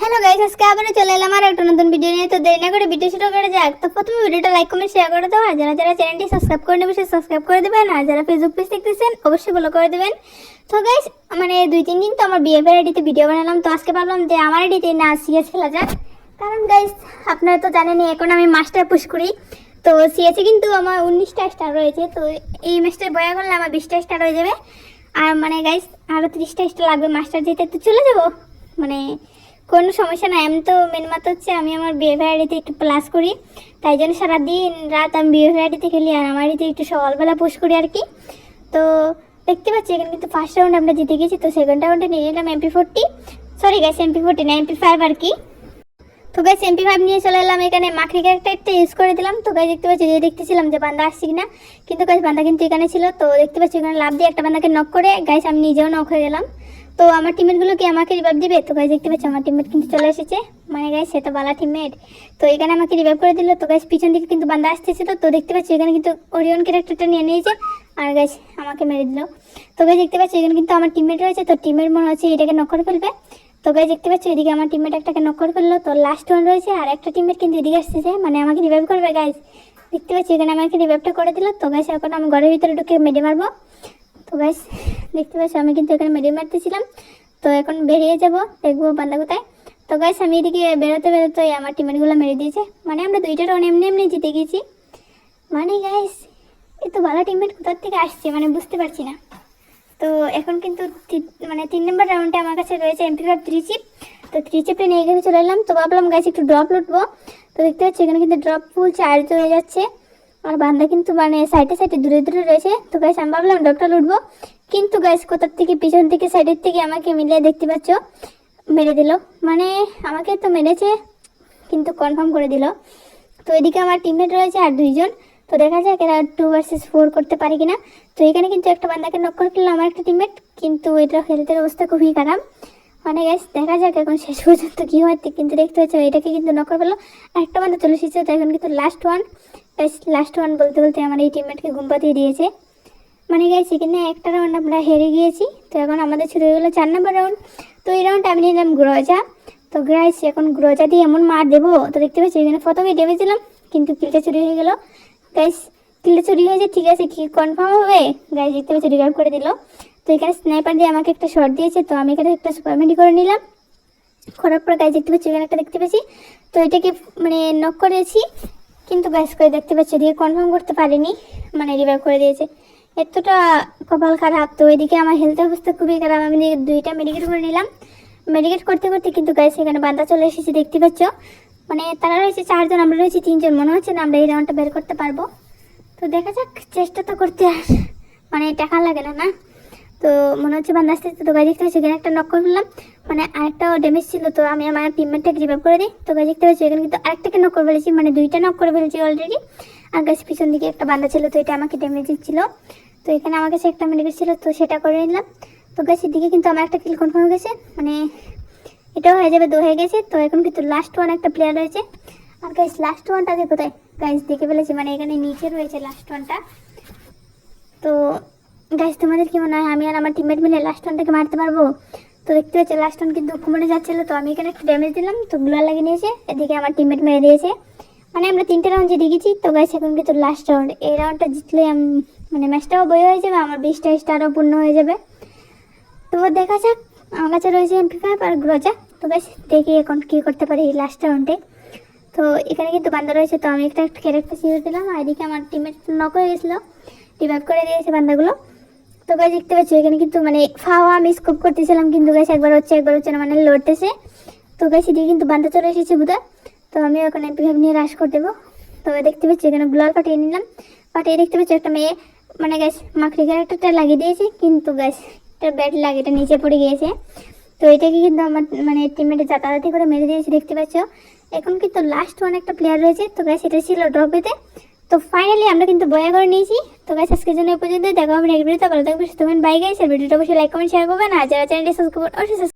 Hello guys আজকে আবার চলে এলাম আর একটা নতুন ভিডিও নিয়ে। তো দেরি না করে ভিডিও শুরু করে যাক। তো প্রথমে ভিডিওটা লাইক কমেন্ট শেয়ার করে দেবো আর যারা যারা চ্যানেলটি সাবস্ক্রাইব করে নেবে সাবস্ক্রাইব করে দেবেন। আর যারা ফেসবুক পেজ দেখতেছেন, অবশ্যই ফলো করে দেবেন। তো গাইস মানে দুই, তিন দিন তো আমার বিএফের আইডিতে ভিডিও বানালাম। তো আজকে ভাবলাম যে আমার আইডিতে না সিএস খেলা যাক। কারণ গাইস আপনারা তো জানেনই, এখন আমি মাস্টার পুশ করি। তো সিএসে কিন্তু আমার উনিশটা স্টার রয়েছে। তো এই ম্যাচটা বয়া করলে আমার বিশটা স্টার হয়ে যাবে। আর মানে গাইস আরও তিরিশটা স্টার লাগবে। মাস্টার যেতে তো চলে যাব। মানে কোনো সমস্যা নাই। আমি তো মেন মাত্র হচ্ছে আমি আমার বিয়ে একটু প্লাস করি। তাই জন্য সারাদিন রাত আমি বিয়ে আইডিতে খেলি আর আমার আইডিতে একটু সকালবেলা পুশ করি আর কি। তো দেখতে পাচ্ছি, এখানে কিন্তু ফার্স্ট রাউন্ড আমরা জিতে গেছি, তো সেকেন্ড রাউন্ডে নিয়ে নিলাম MP forty sorry guys MP forty না এমপি ফাইভ আর কি। তো গাইস এমপি ফাইভ নিয়ে চলে এলাম, এখানে মাখরি ক্যারেক্টারটা ইউজ করে দিলাম। তো গাইস দেখতে পাচ্ছি যে দেখতেছিলাম যে বান্দা আসছে কিনা। কিন্তু গাইস বান্দা কিন্তু এখানে ছিল, তো দেখতে পাচ্ছি, এখানে লাভ দিয়ে একটা বান্দাকে নক করে গাইস আমি নিজেও নক হয়ে গেলাম। তো আমার টিমমেটগুলো কি আমাকে রিভাইভ দিবে? তো গাইস দেখতে পাচ্ছি, আমার টিমমেট কিন্তু চলে এসেছে। মানে গাইস সে তো বালা টিমমেট তো এখানে আমাকে রিভাইভ করে দিল। তো গাইস পিছন দিকে কিন্তু বান্দা আসতেছে তো। তো দেখতে পাচ্ছি, এখানে কিন্তু ওরিয়ন ক্যারেক্টারটা নিয়ে নিয়েছে। আর গাইস আমাকে মেরে দিল। তো গাইস দেখতে পাচ্ছি, এখানে কিন্তু আমার টিমমেট রয়েছে। তো টিমের মনে হচ্ছে এটাকে নক ফেলবে তো গাইস দেখতে পাচ্ছি, এদিকে আমার টিমমেট একটাকে নক ফেলল তো লাস্ট ওয়ান রয়েছে। আর একটা টিমমেট কিন্তু এদিকে আসতেছে। মানে আমাকে রিভাইভ করবে গাইস দেখতে পাচ্ছি, এখানে আমাকে রিভাইভটা করে দিল। তো গাইস এখন আমি ঘরের ভিতরে ঢুকে মেডে মারবো। তো গাইস দেখতে পাচ্ছি, আমি কিন্তু এখানে মেডে মারতেছিলাম। তো এখন বেরিয়ে যাব, দেখব বান্দা কোথায়। তো গাইস আমি এদিকে বেরোতে বেরোতে আমার টিমমেটগুলো মেরে দিয়েছে। মানে আমরা দুইটা রাউন্ড এমনি এমনি জিতে গেছি। মানে গাইস এ তো ভালো টিমমেট কোথার থেকে আসছে মানে বুঝতে পারছি না। তো এখন কিন্তু মানে তিন নম্বর রাউন্ডে আমার কাছে রয়েছে এমপি ফাইভ থ্রি চিপ তো থ্রি চিপটা নিয়ে এখানে চলে এলাম। তো ভাবলাম গাইস একটু ড্রপ লুটবো। তো দেখতে পাচ্ছি, এখানে কিন্তু ড্রপ ফুল চার্জ হয়ে যাচ্ছে। আর বান্দা কিন্তু মানে সাইডে সাইডে দূরে দূরে রয়েছে। তো গাছ আমি ভাবলাম ড্রপটা লুটবো। কিন্তু গাছ কোথার থেকে, পিছন থেকে, সাইডের থেকে আমাকে মিলিয়ে দেখতে পাচ্ছ, মেরে দিল। মানে আমাকে তো মেরেছে, কিন্তু কনফার্ম করে দিল। তো এদিকে আমার টিমমেট রয়েছে আর দুইজন। তো দেখা যাক এরা টু ভার্সেস ফোর করতে পারে কিনা। তো এখানে কিন্তু একটা বান্দাকে নক করে ফেলল আমার একটা টিমমেট কিন্তু এটা হেলথের অবস্থা খুবই খারাপ। মানে গ্যাস দেখা যাক এখন শেষ পর্যন্ত কী হয় কিন্তু দেখতে পাচ্ছ এটাকে কিন্তু নক করে ফেলল আর একটা বান্দা চলে এসেছে, তো এখন কিন্তু লাস্ট ওয়ান লাস্ট ওয়ান বলতে বলতে আমার এই টিমমেটকে ঘুম পাতিয়ে দিয়েছে। মানে গেছি এখানে একটা রাউন্ড আমরা হেরে গিয়েছি, তো এখন আমাদের শুরু হয়ে গেলো চার নম্বর রাউন্ড তো এই রাউন্ড আমি নিলাম গ্রজা তো গ্রাইস এখন গ্রজা দিয়ে এমন মার দেবো, তো দেখতে পাচ্ছি এখানে প্রথমে ডেমেজ কিন্তু কিলটা চুরি হয়ে গেলো। গাইস কিলটা চুরি হয়েছে ঠিক আছে, কি কনফার্ম হবে? গাইস দেখতে পাচ্ছি রিভাইভ করে দিল। তো এখানে স্নাইপার দিয়ে আমাকে একটা শট দিয়েছে, তো আমি এখানে একটা সুপারমেন্টি করে নিলাম। করার পর গাইস দেখতে পাচ্ছি, এখানে একটা দেখতে পেয়েছি। তো এটাকে মানে নক করেছি। কিন্তু গাইস করে দেখতে পাচ্ছি, এদিকে কনফার্ম করতে পারিনি মানে রিভাইভ করে দিয়েছে। এতটা কপাল খারাপ। তো ওইদিকে আমার হেলথ অবস্থা খুবই খারাপ। আমি দুইটা মেডিকেট করে নিলাম। মেডিকেট করতে করতে কিন্তু গাইস এখানে বান্দা চলে এসেছে, দেখতে পাচ্ছ। মানে তারা রয়েছে চারজন, আমরা রয়েছি তিনজন। মনে হচ্ছে না আমরা এই রাউন্ডটা বের করতে পারব। তো দেখা যাক, চেষ্টা তো করতে আর মানে টাকা লাগে না না? তো মনে হচ্ছে বান্দা আসতে তো গাড়ি দেখতে এখানে একটা নক করে ফেললাম। মানে আরেকটা ড্যামেজ ছিল, তো আমি আমার টিমমেটটাকে রিভাইভ করে দিই। তো গাড়ি দেখতে পাচ্ছি, এখানে কিন্তু আরেকটাকে নক করে ফেলেছি মানে দুইটা নক করে ফেলেছি অলরেডি আর গাছ পিছন দিকে একটা বান্দা ছিল, তো এটা আমাকে ড্যামেজ দিচ্ছিল। তো এখানে আমার কাছে একটা মেডিকেট ছিল, তো সেটা করে নিলাম। তো গাছের দিকে কিন্তু আমার একটা কিল কনফার্ম হয়ে গেছে মানে এটাও হয়ে যাবে, দু হয়ে গেছে। তো এখন কিন্তু লাস্ট ওয়ান একটা প্লেয়ার রয়েছে। আর গাইস লাস্ট ওয়ানটাকে কোথায়? গাইস দেখে ফেলেছি মানে এখানে নিচে রয়েছে লাস্ট ওয়ানটা তো গাইস তোমাদের কি মনে হয়, আমি আর আমার টিমমেট মিলে লাস্ট ওয়ানটাকে মারতে পারব? তো দেখতে পাচ্ছি লাস্ট ওয়ান কিন্তু ঘুমনে যাচ্ছিল, তো আমি এখানে একটু ড্যামেজ দিলাম, তো গ্লোয়ার লাগিয়ে নিয়েছে, এদিকে আমার টিমমেট মেরে দিয়েছে। মানে আমরা তিনটে রাউন্ড জিতে গেছি তো গাইস এখন কিন্তু লাস্ট রাউন্ড এই রাউন্ডটা জিতলে মানে ম্যাচটাও বই হয়ে যাবে, আমার বিশটা স্টারও পূর্ণ হয়ে যাবে। তো দেখা যাক, আমার কাছে রয়েছে এমপি ফাইভ আর গ্রজা তো বেশ দেখি এখন কী করতে পারি এই লাস্ট রাউন্ডে তো এখানে কিন্তু বান্দা রয়েছে, তো আমি একটা একটা ক্যারেক্টার সিরিজ দিলাম। আর এদিকে আমার টিমের নক হয়ে গেছিল। রিভাইভ করে দিয়েছে বান্দাগুলো। তো গাছ দেখতে পাচ্ছি, এখানে কিন্তু মানে ফাওয়া আমি স্কোপ করতেছিলাম, কিন্তু গাছ একবার হচ্ছে একবার হচ্ছে না মানে লড়তেছে। তো গাছ এদিকে কিন্তু বান্দা চলে এসেছে বোধহয়। তো আমি এমপি ফাইভ নিয়ে রাশ করে দেবো। তো দেখতে পাচ্ছি, এখানে গ্লোয়ার পাঠিয়ে নিলাম। পাঠিয়ে দেখতে পাচ্ছি, একটা মেয়ে মানে গ্যাস মাখরি ক্যারেক্টারটা লাগিয়ে দিয়েছে, কিন্তু গ্যাস একটা ব্যাট লাগে, এটা নিচে পড়ে গিয়েছে। তো এটাকে কিন্তু আমার মানে টিমমেটে যাতায়াতি করে মেরে দিয়েছে, দেখতে পাচ্ছ। এখন কিন্তু লাস্ট ওয়ান একটা প্লেয়ার রয়েছে। তো গাছ এটা ছিল ড্রপেতে তো ফাইনালি আমরা কিন্তু বয়া করে নিয়েছি। তো গাছ আজকের জন্য পর্যন্ত দেখা হবে নেক্সট ভিডিওতে ভালো থাকবে সুতরাং বাই গাইস ভিডিওটা অবশ্যই লাইক কমেন্ট শেয়ার করবেন। আর যারা চ্যানেলটি সাবস্ক্রাইব অবশ্যই subscribe